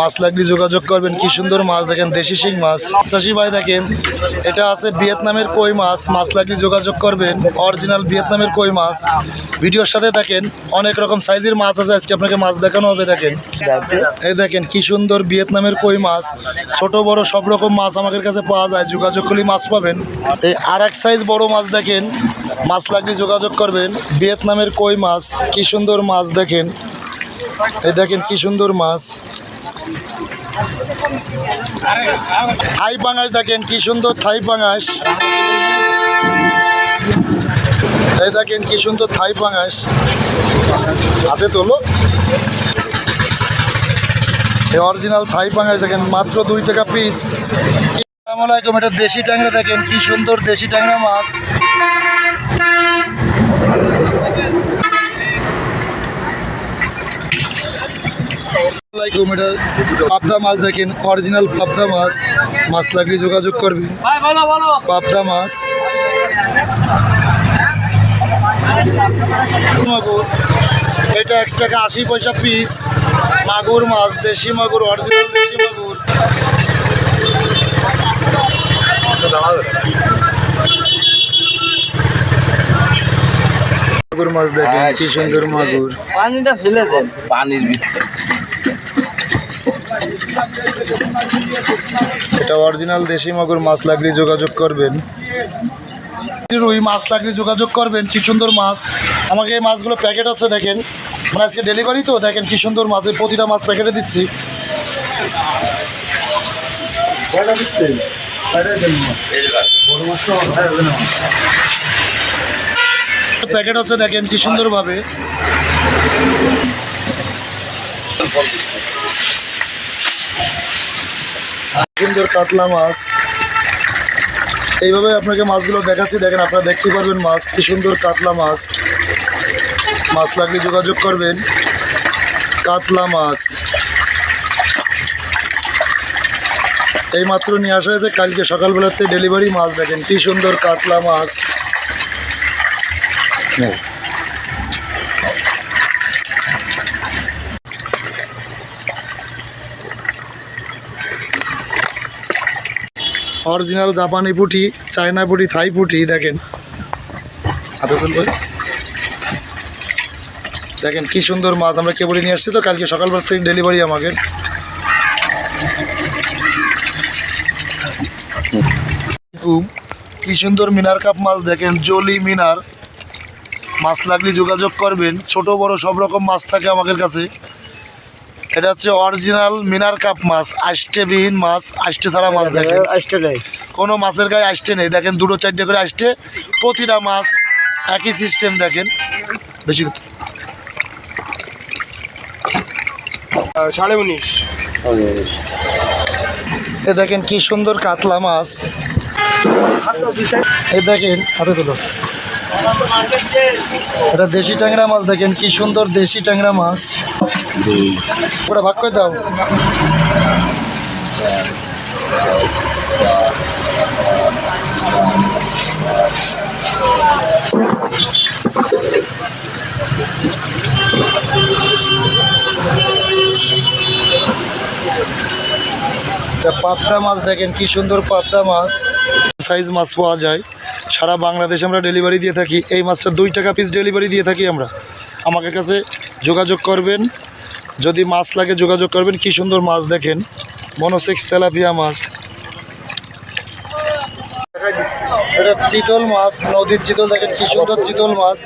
মাছ লাগলে যোগাযোগ করবেন। কি সুন্দর মাছ দেখেন, দেশি শিং মাছ। চাষি ভাই দেখেন, এটা আছে ভিয়েতনামের কই মাছ। মাছ লাগলে যোগাযোগ করবেন, অরিজিনাল ভিয়েতনামের কই মাছ। ভিডিওর সাথে দেখেন, অনেক রকম সাইজের মাছ আছে। আজকে আপনাকে মাছ দেখানো হবে, দেখেন। এই দেখেন, কি সুন্দর ভিয়েতনামের কই মাছ। ছোট, বড় সব রকম মাছ আমাদের কাছে পাওয়া যায়। যোগাযোগ করলে মাছ পাবেন। এই আর এক সাইজ বড় মাছ দেখেন, মাছ লাগলে যোগাযোগ করবেন। ভিয়েতনামের কই মাছ, কি সুন্দর মাছ দেখেন। এই দেখেন, কি সুন্দর মাছ। থাই পাঙাশ দেখেন কি সুন্দর থাই পাঙাশ এই দেখেন কি সুন্দর থাই পাঙাশ হাতে তোলো। এই অরিজিনাল থাই পাঙাশ দেখেন, মাত্র দুই টাকা পিস আসসালামু আলাইকুম, এটা দেশি ট্যাংরা দেখেন, কি সুন্দর দেশি ট্যাংরা মাছ। আসসালামাইকুম এটা পাবদা মাছ দেখেন অরিজিনাল পাবদা মাছ। মাছ লাগলে যোগাযোগ করবেন। পাবদা মাছ। মাগুর। এটা এক টাকা আশি পয়সা পিস মাগুর মাছ দেশি মাগুর অরিজিনাল দেশি মাগুর। মাগুর মাছ দেখেন কি সুন্দর মাগুর। পানিটা ফেলে দেন। পানির ভিতরে। এটা অরিজিনাল দেশি মাগুর মাছ লাগলে যোগাযোগ করবেন। রুই মাছ লাগলে যোগাযোগ করবেন, কি সুন্দর মাছ। আমাকে এই মাছগুলো প্যাকেট আছে, দেখেন। মানে আজকে ডেলিভারি তো, দেখেন কি সুন্দর মাছ, এই প্রতিটা মাছ প্যাকেটে দিচ্ছি। প্যাকেট আছে, দেখেন কি সুন্দরভাবে। সুন্দর কাতলা মাছ। এইভাবে আপনাকে মাছগুলো দেখাচ্ছি, দেখেন আপনারা দেখতে পারবেন মাছ, কি সুন্দর কাতলা মাছ। মাছ লাগলে যোগাযোগ করবেন। কাতলা মাছ। এই মাত্র নিয়ে আসা হয়েছে, কালকে সকালবেলাতে ডেলিভারি মাছ দেখেন, কি সুন্দর কাতলা মাছ। অরিজিনাল জাপানি পুঁটি, চায়না পুঁটি, থাই পুঁটি, দেখেন। দেখেন কি সুন্দর মাছ, আমরা কেবলই নিয়ে আসছি তো, কালকে সকালবেলা থেকে ডেলিভারি আমাকে। কি সুন্দর মিনার কাপ মাছ, দেখেন, জলি মিনার। মাছ লাগলে যোগাযোগ করবেন, ছোট বড় সব রকম মাছ থাকে আমাদের কাছে। এটা হচ্ছে অরিজিনাল মিনার কাপ মাছ আষ্টে মাছ আষ্টে ছাড়া মাছ দেখেন। আসতেটাই কোনো মাছের গায়ে আসতে নেই। দেখেন দুটো চারটে করে আসতে প্রতিটা মাছ একই সিস্টেম দেখেন। বেশি সাড়ে উনিশ। এ দেখেন কি সুন্দর কাতলা মাছ। এ দেখেন হাতে তুলো। এটা দেশি ট্যাংরা মাছ দেখেন, কি সুন্দর দেশি ট্যাংরা মাছ। ওটা ভাগ করে দাও। পাবদা মাছ দেখেন, কি সুন্দর পাবদা মাছ। সাইজ মাছ পাওয়া যায়। সারা বাংলাদেশে আমরা ডেলিভারি দিয়ে থাকি। এই মাছটা দুই টাকা পিস ডেলিভারি দিয়ে থাকি আমরা। আমাকে কাছে যোগাযোগ করবেন। যদি মাছ লাগে যোগাযোগ করবেন। কি সুন্দর মাছ দেখেন। মনোসেক্স তেলাপিয়া মাছ। এটা চিতল মাছ। নদীর চিতল দেখেন কি সুন্দর চিতল মাছ।